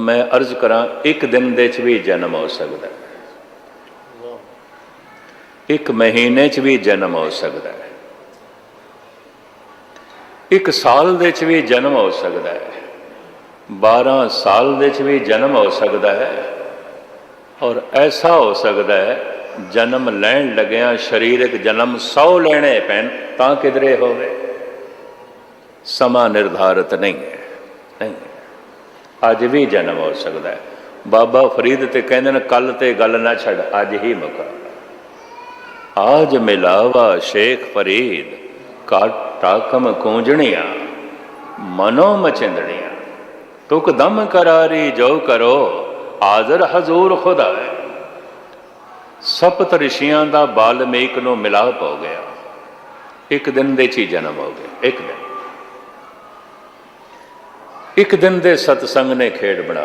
ਮੈਂ ਅਰਜ਼ ਕਰਾਂ, ਇੱਕ ਦਿਨ ਦੇ ਚ ਵੀ ਜਨਮ ਹੋ ਸਕਦਾ ਹੈ। ਇੱਕ ਮਹੀਨੇ ਚ ਵੀ ਜਨਮ ਹੋ ਸਕਦਾ ਹੈ। ਇੱਕ ਸਾਲ ਦੇ ਚ ਵੀ ਜਨਮ ਹੋ ਸਕਦਾ ਹੈ। 12 ਸਾਲ ਦੇ ਚ ਵੀ ਜਨਮ ਹੋ ਸਕਦਾ ਹੈ। ਔਰ ਐਸਾ ਹੋ ਸਕਦਾ ਹੈ, ਜਨਮ ਲੈਣ ਲੱਗਿਆ ਸਰੀਰਕ ਜਨਮ 100 ਲੈਣੇ ਪੈਣ ਤਾਂ ਕਿਧਰੇ ਹੋਵੇ। ਸਮਾਂ ਨਿਰਧਾਰਤ ਨਹੀਂ ਹੈ। ਅੱਜ ਵੀ ਜਨਮ ਹੋ ਸਕਦਾ ਹੈ। ਬਾਬਾ ਫਰੀਦ ਤੇ ਕਹਿੰਦੇ ਨੇ ਕੱਲ ਤੇ ਗੱਲ ਨਾ ਛੱਡ, ਅੱਜ ਹੀ ਮੁਕਾ। ਆਜ ਮਿਲਾਵਾ ਸ਼ੇਖ ਫਰੀਦ, ਕਾਟਾ ਕਮ ਕੂੰਜਣੀਆਂ, ਮਨੋ ਮਚਿੰਦਣੀਆਂ। ਤੁਕ ਦਮ ਕਰਾਰੀ ਜੋ ਕਰੋ, ਹਾਜ਼ਰ ਹਜ਼ੂਰ ਖੁਦਾ ਹੈ। ਸਪਤ ਰਿਸ਼ੀਆਂ ਦਾ ਬਾਲਮੀਕ ਨੂੰ ਮਿਲਾਪ ਹੋ ਗਿਆ। ਇੱਕ ਦਿਨ ਦੇ ਚ ਹੀ ਜਨਮ ਹੋ ਗਿਆ, ਇੱਕ ਦਿਨ। ਇੱਕ ਦਿਨ ਦੇ ਸਤਸੰਗ ਨੇ ਖੇਡ ਬਣਾ